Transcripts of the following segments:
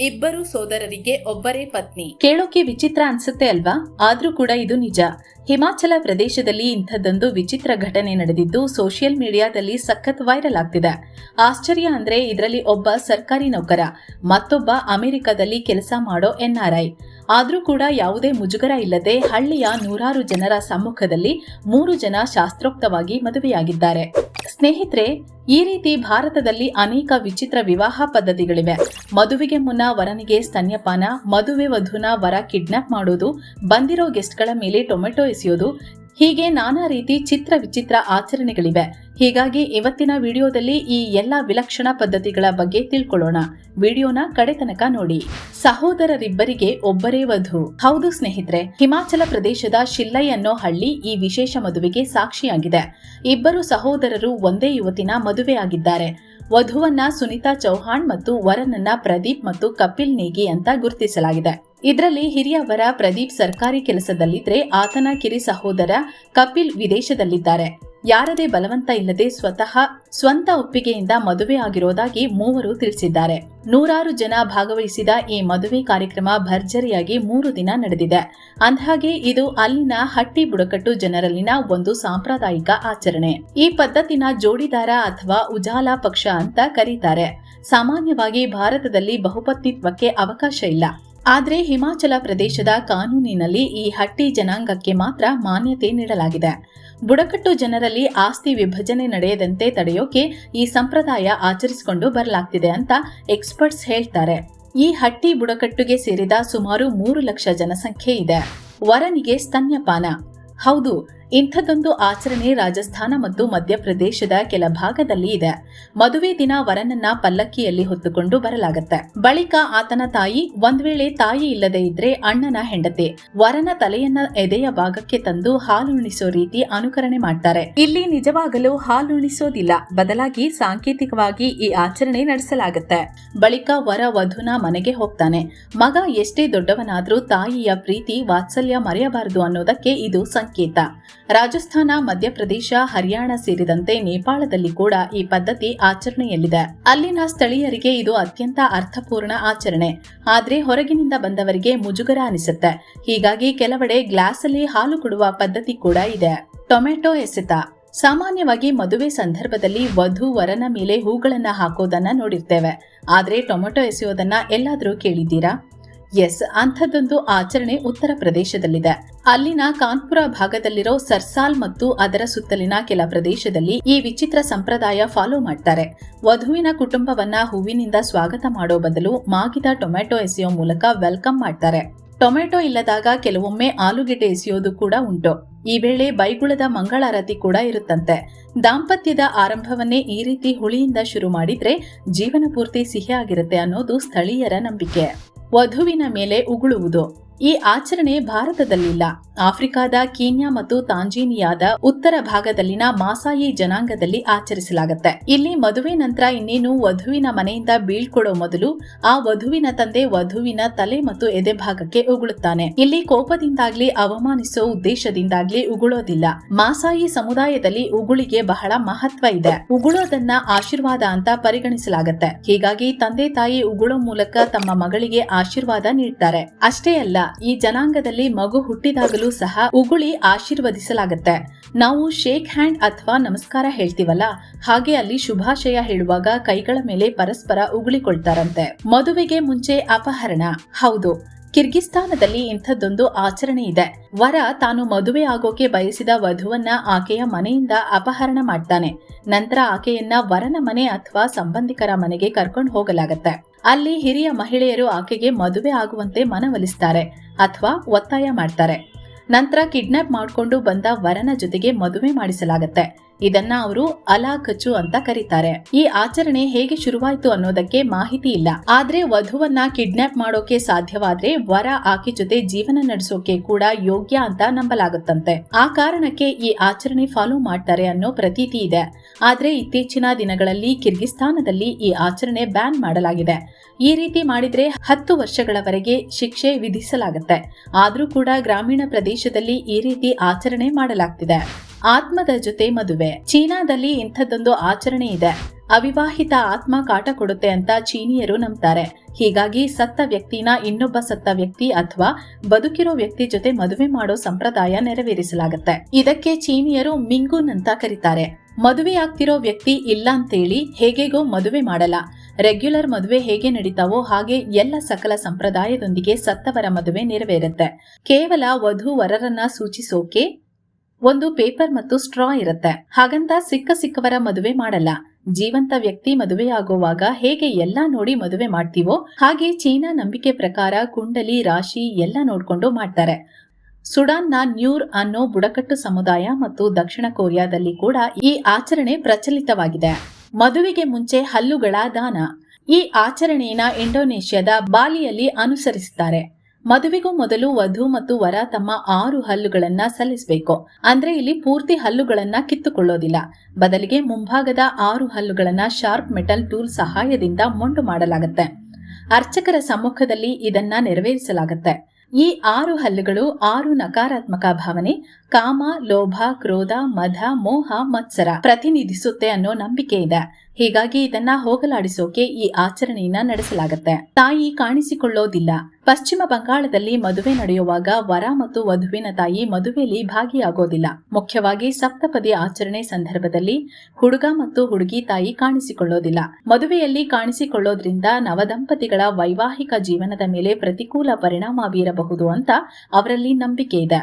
ಇಬ್ಬರು ಸೋದರರಿಗೆ ಒಬ್ಬರೇ ಪತ್ನಿ. ಕೇಳೋಕೆ ವಿಚಿತ್ರ ಅನ್ಸುತ್ತೆ ಅಲ್ವಾ? ಆದ್ರೂ ಕೂಡ ಇದು ನಿಜ. ಹಿಮಾಚಲ ಪ್ರದೇಶದಲ್ಲಿ ಇಂಥದ್ದೊಂದು ವಿಚಿತ್ರ ಘಟನೆ ನಡೆದಿದ್ದು ಸೋಷಿಯಲ್ ಮೀಡಿಯಾದಲ್ಲಿ ಸಖತ್ ವೈರಲ್ ಆಗ್ತಿದೆ. ಆಶ್ಚರ್ಯ ಅಂದ್ರೆ ಇದರಲ್ಲಿ ಒಬ್ಬ ಸರ್ಕಾರಿ ನೌಕರ, ಮತ್ತೊಬ್ಬ ಅಮೆರಿಕದಲ್ಲಿ ಕೆಲಸ ಮಾಡೋ ಎನ್ಆರ್ಐ ಆದ್ರೂ ಕೂಡ ಯಾವುದೇ ಮುಜುಗರ ಇಲ್ಲದೆ ಹಳ್ಳಿಯ ನೂರಾರು ಜನರ ಸಮ್ಮುಖದಲ್ಲಿ ಮೂರು ಜನ ಶಾಸ್ತ್ರೋಕ್ತವಾಗಿ ಮದುವೆಯಾಗಿದ್ದಾರೆ. ಸ್ನೇಹಿತರೆ, ಈ ರೀತಿ ಭಾರತದಲ್ಲಿ ಅನೇಕ ವಿಚಿತ್ರ ವಿವಾಹ ಪದ್ಧತಿಗಳಿವೆ. ಮದುವೆಗೆ ಮುನ್ನ ವರನಿಗೆ ಸ್ತನ್ಯಪಾನ, ಮದುವೆ ವಧುನ ವರ ಕಿಡ್ನಾಪ್ ಮಾಡೋದು, ಬಂದಿರೋ ಗೆಸ್ಟ್ಗಳ ಮೇಲೆ ಟೊಮೆಟೊ ಎಸೆಯೋದು ಹೀಗೆ ನಾನಾ ರೀತಿ ಚಿತ್ರ ವಿಚಿತ್ರ ಆಚರಣೆಗಳಿವೆ. ಹೀಗಾಗಿ ಇವತ್ತಿನ ವಿಡಿಯೋದಲ್ಲಿ ಈ ಎಲ್ಲ ವಿಲಕ್ಷಣ ಪದ್ಧತಿಗಳ ಬಗ್ಗೆ ತಿಳ್ಕೊಳ್ಳೋಣ. ವಿಡಿಯೋನ ಕಡೆ ತನಕ ನೋಡಿ. ಸಹೋದರರಿಬ್ಬರಿಗೆ ಒಬ್ಬರೇ ವಧು. ಹೌದು ಸ್ನೇಹಿತರೆ, ಹಿಮಾಚಲ ಪ್ರದೇಶದ ಶಿಲ್ಲೈ ಅನ್ನೋ ಹಳ್ಳಿ ಈ ವಿಶೇಷ ಮದುವೆಗೆ ಸಾಕ್ಷಿಯಾಗಿದೆ. ಇಬ್ಬರು ಸಹೋದರರು ಒಂದೇ ಯುವತಿನ ಮದುವೆಯಾಗಿದ್ದಾರೆ ವಧುವನ್ನ ಸುನಿತಾ ಚೌಹಾಣ್ ಮತ್ತು ವರನನ್ನ ಪ್ರದೀಪ್ ಮತ್ತು ಕಪಿಲ್ ನೇಗಿ ಅಂತ ಗುರುತಿಸಲಾಗಿದೆ. ಇದರಲ್ಲಿ ಹಿರಿಯವರ ಪ್ರದೀಪ್ ಸರ್ಕಾರಿ ಕೆಲಸದಲ್ಲಿದ್ರೆ ಆತನ ಕಿರಿ ಸಹೋದರ ಕಪಿಲ್ ವಿದೇಶದಲ್ಲಿದ್ದಾರೆ. ಯಾರದೇ ಬಲವಂತ ಇಲ್ಲದೆ ಸ್ವತಃ ಸ್ವಂತ ಒಪ್ಪಿಗೆಯಿಂದ ಮದುವೆ ಆಗಿರೋದಾಗಿ ಮೂವರು ತಿಳಿಸಿದ್ದಾರೆ. ನೂರಾರು ಜನ ಭಾಗವಹಿಸಿದ ಈ ಮದುವೆ ಕಾರ್ಯಕ್ರಮ ಭರ್ಜರಿಯಾಗಿ ಮೂರು ದಿನ ನಡೆದಿದೆ. ಅಂದಹಾಗೆ ಇದು ಅಲ್ಲಿನ ಹಟ್ಟಿ ಬುಡಕಟ್ಟು ಜನರಲ್ಲಿನ ಒಂದು ಸಾಂಪ್ರದಾಯಿಕ ಆಚರಣೆ. ಈ ಪದ್ಧತಿನ ಜೋಡಿದಾರ ಅಥವಾ ಉಜಾಲ ಪಕ್ಷ ಅಂತ ಕರೀತಾರೆ. ಸಾಮಾನ್ಯವಾಗಿ ಭಾರತದಲ್ಲಿ ಬಹುಪತ್ನಿತ್ವಕ್ಕೆ ಅವಕಾಶ ಇಲ್ಲ. ಆದ್ರೆ ಹಿಮಾಚಲ ಪ್ರದೇಶದ ಕಾನೂನಿನಲ್ಲಿ ಈ ಹಟ್ಟಿ ಜನಾಂಗಕ್ಕೆ ಮಾತ್ರ ಮಾನ್ಯತೆ ನೀಡಲಾಗಿದೆ. ಬುಡಕಟ್ಟು ಜನರಲ್ಲಿ ಆಸ್ತಿ ವಿಭಜನೆ ನಡೆಯದಂತೆ ತಡೆಯೋಕೆ ಈ ಸಂಪ್ರದಾಯ ಆಚರಿಸಿಕೊಂಡು ಬರಲಾಗ್ತಿದೆ ಅಂತ ಎಕ್ಸ್ಪರ್ಟ್ಸ್ ಹೇಳ್ತಾರೆ. ಈ ಹಟ್ಟಿ ಬುಡಕಟ್ಟುಗೆ ಸೇರಿದ ಸುಮಾರು ಮೂರು ಲಕ್ಷ ಜನಸಂಖ್ಯೆ ಇದೆ. ವರನಿಗೆ ಸ್ತನ್ಯಪಾನ. ಹೌದು ಇಂಥದ್ದೊಂದು ಆಚರಣೆ ರಾಜಸ್ಥಾನ ಮತ್ತು ಮಧ್ಯಪ್ರದೇಶದ ಕೆಲ ಭಾಗದಲ್ಲಿ ಇದೆ. ಮದುವೆ ದಿನ ವರನನ್ನ ಪಲ್ಲಕ್ಕಿಯಲ್ಲಿ ಹೊತ್ತುಕೊಂಡು ಬರಲಾಗತ್ತೆ. ಬಳಿಕ ಆತನ ತಾಯಿ, ಒಂದ್ ವೇಳೆ ತಾಯಿ ಇಲ್ಲದೆ ಇದ್ರೆ ಅಣ್ಣನ ಹೆಂಡತಿ. ವರನ ತಲೆಯನ್ನ ಎದೆಯ ಭಾಗಕ್ಕೆ ತಂದು ಹಾಲುಣಿಸೋ ರೀತಿ ಅನುಕರಣೆ ಮಾಡ್ತಾರೆ. ಇಲ್ಲಿ ನಿಜವಾಗಲೂ ಹಾಲುಣಿಸೋದಿಲ್ಲ. ಬದಲಾಗಿ ಸಾಂಕೇತಿಕವಾಗಿ ಈ ಆಚರಣೆ ನಡೆಸಲಾಗುತ್ತೆ. ಬಳಿಕ ವರ ವಧುನ ಮನೆಗೆ ಹೋಗ್ತಾನೆ. ಮಗ ಎಷ್ಟೇ ದೊಡ್ಡವನಾದ್ರೂ ತಾಯಿಯ ಪ್ರೀತಿ ವಾತ್ಸಲ್ಯ ಮರೆಯಬಾರದು ಅನ್ನೋದಕ್ಕೆ ಇದು ಸಂಕೇತ. ರಾಜಸ್ಥಾನ, ಮಧ್ಯಪ್ರದೇಶ, ಹರಿಯಾಣ ಸೇರಿದಂತೆ ನೇಪಾಳದಲ್ಲಿ ಕೂಡ ಈ ಪದ್ಧತಿ ಆಚರಣೆಯಲ್ಲಿದೆ. ಅಲ್ಲಿನ ಸ್ಥಳೀಯರಿಗೆ ಇದು ಅತ್ಯಂತ ಅರ್ಥಪೂರ್ಣ ಆಚರಣೆ. ಆದ್ರೆ ಹೊರಗಿನಿಂದ ಬಂದವರಿಗೆ ಮುಜುಗರ ಅನಿಸುತ್ತೆ. ಹೀಗಾಗಿ ಕೆಲವೆಡೆ ಗ್ಲಾಸ್ ಅಲ್ಲಿ ಹಾಲು ಕೊಡುವ ಪದ್ಧತಿ ಕೂಡ ಇದೆ. ಟೊಮೆಟೊ ಎಸೆತ. ಸಾಮಾನ್ಯವಾಗಿ ಮದುವೆ ಸಂದರ್ಭದಲ್ಲಿ ವಧು ವರನ ಮೇಲೆ ಹೂಗಳನ್ನ ಹಾಕೋದನ್ನ ನೋಡಿರ್ತೇವೆ. ಆದ್ರೆ ಟೊಮೆಟೊ ಎಸೆಯೋದನ್ನ ಎಲ್ಲಾದರೂ ಕೇಳಿದ್ದೀರಾ? ಎಸ್, ಅಂಥದ್ದೊಂದು ಆಚರಣೆ ಉತ್ತರ ಪ್ರದೇಶದಲ್ಲಿದೆ. ಅಲ್ಲಿನ ಕಾನ್ಪುರ ಭಾಗದಲ್ಲಿರೋ ಸರ್ಸಾಲ್ ಮತ್ತು ಅದರ ಸುತ್ತಲಿನ ಕೆಲ ಪ್ರದೇಶದಲ್ಲಿ ಈ ವಿಚಿತ್ರ ಸಂಪ್ರದಾಯ ಫಾಲೋ ಮಾಡ್ತಾರೆ. ವಧುವಿನ ಕುಟುಂಬವನ್ನ ಹೂವಿನಿಂದ ಸ್ವಾಗತ ಮಾಡೋ ಬದಲು ಮಾಗಿದ ಟೊಮೆಟೊ ಎಸೆಯೋ ಮೂಲಕ ವೆಲ್ಕಮ್ ಮಾಡ್ತಾರೆ. ಟೊಮೆಟೊ ಇಲ್ಲದಾಗ ಕೆಲವೊಮ್ಮೆ ಆಲೂಗೆಡ್ಡೆ ಎಸೆಯೋದು ಕೂಡ ಉಂಟು. ಈ ವೇಳೆ ಬೈಗುಳದ ಮಂಗಳಾರತಿ ಕೂಡ ಇರುತ್ತಂತೆ. ದಾಂಪತ್ಯದ ಆರಂಭವನ್ನೇ ಈ ರೀತಿ ಹುಳಿಯಿಂದ ಶುರು ಮಾಡಿದ್ರೆ ಜೀವನ ಪೂರ್ತಿ ಸಿಹಿಯಾಗಿರುತ್ತೆ ಅನ್ನೋದು ಸ್ಥಳೀಯರ ನಂಬಿಕೆ. ವಧುವಿನ ಮೇಲೆ ಉಗುಳುವುದು. ಈ ಆಚರಣೆ ಭಾರತದಲ್ಲಿಲ್ಲ. ಆಫ್ರಿಕಾದ, ಕೀನ್ಯಾ ಮತ್ತು ತಾಂಜೀನಿಯಾದ ಉತ್ತರ ಭಾಗದಲ್ಲಿನ ಮಾಸಾಯಿ ಜನಾಂಗದಲ್ಲಿ ಆಚರಿಸಲಾಗುತ್ತೆ. ಇಲ್ಲಿ ಮದುವೆ ನಂತರ ಇನ್ನೇನು ವಧುವಿನ ಮನೆಯಿಂದ ಬೀಳ್ಕೊಡೋ ಮೊದಲು ಆ ವಧುವಿನ ತಂದೆ ವಧುವಿನ ತಲೆ ಮತ್ತು ಎದೆ ಭಾಗಕ್ಕೆ ಉಗುಳುತ್ತಾನೆ. ಇಲ್ಲಿ ಕೋಪದಿಂದಾಗ್ಲಿ, ಅವಮಾನಿಸೋ ಉದ್ದೇಶದಿಂದಾಗ್ಲಿ ಉಗುಳೋದಿಲ್ಲ. ಮಾಸಾಯಿ ಸಮುದಾಯದಲ್ಲಿ ಉಗುಳಿಗೆ ಬಹಳ ಮಹತ್ವ ಇದೆ. ಉಗುಳೋದನ್ನ ಆಶೀರ್ವಾದ ಅಂತ ಪರಿಗಣಿಸಲಾಗುತ್ತೆ. ಹೀಗಾಗಿ ತಂದೆ ತಾಯಿ ಉಗುಳೋ ಮೂಲಕ ತಮ್ಮ ಮಗಳಿಗೆ ಆಶೀರ್ವಾದ ನೀಡ್ತಾರೆ. ಅಷ್ಟೇ ಅಲ್ಲ ಈ ಜನಾಂಗದಲ್ಲಿ ಮಗು ಹುಟ್ಟಿದಾಗಲೂ ಸಹ ಉಗುಳಿ ಆಶೀರ್ವದಿಸಲಾಗತ್ತೆ. ನಾವು ಶೇಕ್ ಹ್ಯಾಂಡ್ ಅಥವಾ ನಮಸ್ಕಾರ ಹೇಳ್ತೀವಲ್ಲ, ಹಾಗೆ ಅಲ್ಲಿ ಶುಭಾಶಯ ಹೇಳುವಾಗ ಕೈಗಳ ಮೇಲೆ ಪರಸ್ಪರ ಉಗುಳಿಕೊಳ್ತಾರಂತೆ. ಮದುವೆಗೆ ಮುಂಚೆ ಅಪಹರಣ. ಹೌದು, ಕಿರ್ಗಿಸ್ತಾನದಲ್ಲಿ ಇಂಥದ್ದೊಂದು ಆಚರಣೆ ಇದೆ. ವರ ತಾನು ಮದುವೆ ಆಗೋಕೆ ಬಯಸಿದ ವಧುವನ್ನ ಆಕೆಯ ಮನೆಯಿಂದ ಅಪಹರಣ ಮಾಡ್ತಾನೆ. ನಂತರ ಆಕೆಯನ್ನ ವರನ ಮನೆ ಅಥವಾ ಸಂಬಂಧಿಕರ ಮನೆಗೆ ಕರ್ಕೊಂಡು ಹೋಗಲಾಗತ್ತೆ. ಅಲ್ಲಿ ಹಿರಿಯ ಮಹಿಳೆಯರು ಆಕೆಗೆ ಮದುವೆ ಆಗುವಂತೆ ಮನವೊಲಿಸ್ತಾರೆ ಅಥವಾ ಒತ್ತಾಯ ಮಾಡ್ತಾರೆ. ನಂತರ ಕಿಡ್ನಾಪ್ ಮಾಡಿಕೊಂಡು ಬಂದ ವರನ ಜೊತೆಗೆ ಮದುವೆ ಮಾಡಿಸಲಾಗತ್ತೆ. ಇದನ್ನ ಅವರು ಅಲಾಖಚು ಅಂತ ಕರೀತಾರೆ. ಈ ಆಚರಣೆ ಹೇಗೆ ಶುರುವಾಯಿತು ಅನ್ನೋದಕ್ಕೆ ಮಾಹಿತಿ ಇಲ್ಲ. ಆದ್ರೆ ವಧುವನ್ನ ಕಿಡ್ನಾಪ್ ಮಾಡೋಕೆ ಸಾಧ್ಯವಾದ್ರೆ ವರ ಆಕೆ ಜೊತೆ ಜೀವನ ನಡೆಸೋಕೆ ಕೂಡ ಯೋಗ್ಯ ಅಂತ ನಂಬಲಾಗುತ್ತಂತೆ. ಆ ಕಾರಣಕ್ಕೆ ಈ ಆಚರಣೆ ಫಾಲೋ ಮಾಡ್ತಾರೆ ಅನ್ನೋ ಪ್ರತೀತಿ ಇದೆ. ಆದ್ರೆ ಇತ್ತೀಚಿನ ದಿನಗಳಲ್ಲಿ ಕಿರ್ಗಿಸ್ತಾನದಲ್ಲಿ ಈ ಆಚರಣೆ ಬ್ಯಾನ್ ಮಾಡಲಾಗಿದೆ. ಈ ರೀತಿ ಮಾಡಿದ್ರೆ ಹತ್ತು ವರ್ಷಗಳವರೆಗೆ ಶಿಕ್ಷೆ ವಿಧಿಸಲಾಗುತ್ತೆ. ಆದ್ರೂ ಕೂಡ ಗ್ರಾಮೀಣ ಪ್ರದೇಶದಲ್ಲಿ ಈ ರೀತಿ ಆಚರಣೆ ಮಾಡಲಾಗ್ತಿದೆ. ಆತ್ಮದ ಜೊತೆ ಮದುವೆ. ಚೀನಾದಲ್ಲಿ ಇಂಥದ್ದೊಂದು ಆಚರಣೆ ಇದೆ. ಅವಿವಾಹಿತ ಆತ್ಮ ಕಾಟ ಕೊಡುತ್ತೆ ಅಂತ ಚೀನಿಯರು ನಂಬ್ತಾರೆ. ಹೀಗಾಗಿ ಸತ್ತ ವ್ಯಕ್ತಿನ ಇನ್ನೊಬ್ಬ ಸತ್ತ ವ್ಯಕ್ತಿ ಅಥವಾ ಬದುಕಿರೋ ವ್ಯಕ್ತಿ ಜೊತೆ ಮದುವೆ ಮಾಡೋ ಸಂಪ್ರದಾಯ ನೆರವೇರಿಸಲಾಗುತ್ತೆ. ಇದಕ್ಕೆ ಚೀನಿಯರು ಮಿಂಗುನ್ ಅಂತ ಕರೀತಾರೆ. ಮದುವೆ ಆಗ್ತಿರೋ ವ್ಯಕ್ತಿ ಇಲ್ಲ ಅಂತೇಳಿ ಹೇಗೆಗೋ ಮದುವೆ ಮಾಡಲ್ಲ. ರೆಗ್ಯುಲರ್ ಮದುವೆ ಹೇಗೆ ನಡೀತಾವೋ ಹಾಗೆ ಎಲ್ಲ ಸಕಲ ಸಂಪ್ರದಾಯದೊಂದಿಗೆ ಸತ್ತವರ ಮದುವೆ ನೆರವೇರುತ್ತೆ. ಕೇವಲ ವಧು ವರರನ್ನ ಸೂಚಿಸೋಕೆ ಒಂದು ಪೇಪರ್ ಮತ್ತು ಸ್ಟ್ರಾ ಇರುತ್ತೆ. ಹಾಗಂತ ಸಿಕ್ಕ ಸಿಕ್ಕವರ ಮದುವೆ ಮಾಡಲ್ಲ. ಜೀವಂತ ವ್ಯಕ್ತಿ ಮದುವೆಯಾಗುವಾಗ ಹೇಗೆ ಎಲ್ಲ ನೋಡಿ ಮದುವೆ ಮಾಡ್ತೀವೋ, ಹಾಗೆ ಚೀನಾ ನಂಬಿಕೆ ಪ್ರಕಾರ ಕುಂಡಲಿ, ರಾಶಿ ಎಲ್ಲ ನೋಡ್ಕೊಂಡು ಮಾಡ್ತಾರೆ. ಸುಡಾನ್ನ ನ್ಯೂರ್ ಅನ್ನೋ ಬುಡಕಟ್ಟು ಸಮುದಾಯ ಮತ್ತು ದಕ್ಷಿಣ ಕೊರಿಯಾದಲ್ಲಿ ಕೂಡ ಈ ಆಚರಣೆ ಪ್ರಚಲಿತವಾಗಿದೆ. ಮದುವೆಗೆ ಮುಂಚೆ ಹಲ್ಲುಗಳ ದಾನ. ಈ ಆಚರಣೆಯನ್ನ ಇಂಡೋನೇಷ್ಯಾದ ಬಾಲಿಯಲ್ಲಿ ಅನುಸರಿಸುತ್ತಾರೆ ಮದುವೆಗೂ ಮೊದಲು ವಧು ಮತ್ತು ವರ ತಮ್ಮ ಆರು ಹಲ್ಲುಗಳನ್ನ ಸಲ್ಲಿಸಬೇಕು. ಅಂದ್ರೆ ಇಲ್ಲಿ ಪೂರ್ತಿ ಹಲ್ಲುಗಳನ್ನ ಕಿತ್ತುಕೊಳ್ಳೋದಿಲ್ಲ. ಬದಲಿಗೆ ಮುಂಭಾಗದ ಆರು ಹಲ್ಲುಗಳನ್ನ ಶಾರ್ಪ್ ಮೆಟಲ್ ಟೂಲ್ ಸಹಾಯದಿಂದ ಮೊಂಡು ಮಾಡಲಾಗುತ್ತೆ. ಅರ್ಚಕರ ಸಮ್ಮುಖದಲ್ಲಿ ಇದನ್ನ ನೆರವೇರಿಸಲಾಗುತ್ತೆ. ಈ ಆರು ಹಲ್ಲುಗಳು ಆರು ನಕಾರಾತ್ಮಕ ಭಾವನೆ, ಕಾಮ, ಲೋಭ, ಕ್ರೋಧ ಮಧ ಮೋಹ, ಮತ್ಸರ ಪ್ರತಿನಿಧಿಸುತ್ತೆ ಅನ್ನೋ ನಂಬಿಕೆ ಇದೆ. ಹೀಗಾಗಿ ಇದನ್ನ ಹೋಗಲಾಡಿಸೋಕೆ ಈ ಆಚರಣೆಯನ್ನ ನಡೆಸಲಾಗುತ್ತೆ. ತಾಯಿ ಕಾಣಿಸಿಕೊಳ್ಳೋದಿಲ್ಲ. ಪಶ್ಚಿಮ ಬಂಗಾಳದಲ್ಲಿ ಮದುವೆ ನಡೆಯುವಾಗ ವರ ಮತ್ತು ವಧುವಿನ ತಾಯಿ ಮದುವೆಯಲ್ಲಿ ಭಾಗಿಯಾಗೋದಿಲ್ಲ. ಮುಖ್ಯವಾಗಿ ಸಪ್ತಪದಿ ಆಚರಣೆ ಸಂದರ್ಭದಲ್ಲಿ ಹುಡುಗ ಮತ್ತು ಹುಡುಗಿ ತಾಯಿ ಕಾಣಿಸಿಕೊಳ್ಳೋದಿಲ್ಲ. ಮದುವೆಯಲ್ಲಿ ಕಾಣಿಸಿಕೊಳ್ಳೋದ್ರಿಂದ ನವದಂಪತಿಗಳ ವೈವಾಹಿಕ ಜೀವನದ ಮೇಲೆ ಪ್ರತಿಕೂಲ ಪರಿಣಾಮ ಬೀರಬಹುದು ಅಂತ ಅವರಲ್ಲಿ ನಂಬಿಕೆ ಇದೆ.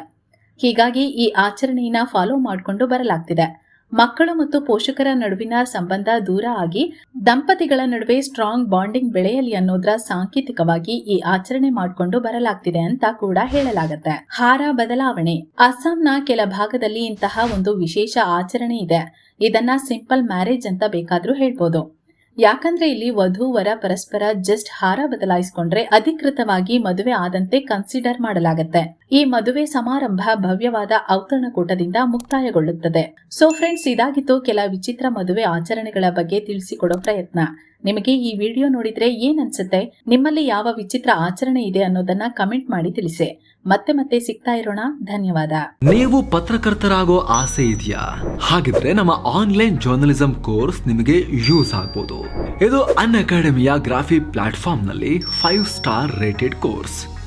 ಹೀಗಾಗಿ ಈ ಆಚರಣೆಯನ್ನ ಫಾಲೋ ಮಾಡಿಕೊಂಡು ಬರಲಾಗ್ತಿದೆ. ಮಕ್ಕಳು ಮತ್ತು ಪೋಷಕರ ನಡುವಿನ ಸಂಬಂಧ ದೂರ ಆಗಿ ದಂಪತಿಗಳ ನಡುವೆ ಸ್ಟ್ರಾಂಗ್ ಬಾಂಡಿಂಗ್ ಬೆಳೆಯಲಿ ಅನ್ನೋದ್ರ ಸಾಂಕೇತಿಕವಾಗಿ ಈ ಆಚರಣೆ ಮಾಡಿಕೊಂಡು ಬರಲಾಗ್ತಿದೆ ಅಂತ ಕೂಡ ಹೇಳಲಾಗತ್ತೆ. ಹಾರ ಬದಲಾವಣೆ. ಅಸ್ಸಾಂನ ಕೆಲ ಭಾಗದಲ್ಲಿ ಇಂತಹ ಒಂದು ವಿಶೇಷ ಆಚರಣೆ ಇದೆ. ಇದನ್ನ ಸಿಂಪಲ್ ಮ್ಯಾರೇಜ್ ಅಂತ ಬೇಕಾದ್ರೂ ಹೇಳ್ಬೋದು. ಯಾಕಂದ್ರೆ ಇಲ್ಲಿ ವಧು, ವರ, ಪರಸ್ಪರ ಜಸ್ಟ್ ಹಾರ ಬದಲಾಯಿಸಿಕೊಂಡ್ರೆ ಅಧಿಕೃತವಾಗಿ ಮದುವೆ ಆದಂತೆ ಕನ್ಸಿಡರ್ ಮಾಡಲಾಗತ್ತೆ. ಈ ಮದುವೆ ಸಮಾರಂಭ ಭವ್ಯವಾದ ಔತಣಕೂಟದಿಂದ ಮುಕ್ತಾಯಗೊಳ್ಳುತ್ತದೆ. ಸೊ ಫ್ರೆಂಡ್ಸ್ ಇದಾಗಿತ್ತು ಕೆಲ ವಿಚಿತ್ರ ಮದುವೆ ಆಚರಣೆಗಳ ಬಗ್ಗೆ ತಿಳಿಸಿಕೊಡೋ ಪ್ರಯತ್ನ. ನಿಮಗೆ ಈ ವಿಡಿಯೋ ನೋಡಿದ್ರೆ ಏನ್ ಅನ್ಸುತ್ತೆ? ನಿಮ್ಮಲ್ಲಿ ಯಾವ ವಿಚಿತ್ರ ಆಚರಣೆ ಇದೆ ಅನ್ನೋದನ್ನ ಕಮೆಂಟ್ ಮಾಡಿ ತಿಳಿಸಿ. ಮತ್ತೆ ಮತ್ತೆ ಸಿಗ್ತಾ ಇರೋಣ. ಧನ್ಯವಾದ. ನೀವು ಪತ್ರಕರ್ತರಾಗೋ ಆಸೆ ಇದೆಯಾ? ಹಾಗಿದ್ರೆ ನಮ್ಮ ಆನ್ಲೈನ್ ಜರ್ನಲಿಸಂ ಕೋರ್ಸ್ ನಿಮಗೆ ಯೂಸ್ ಆಗ್ಬೋದು. ಇದು ಅನ್ ಅಕಾಡೆಮಿಯ ಗ್ರಾಫಿ ಪ್ಲಾಟ್ಫಾರ್ಮ್ನಲ್ಲಿ ಫೈವ್ ಸ್ಟಾರ್ ರೇಟೆಡ್ ಕೋರ್ಸ್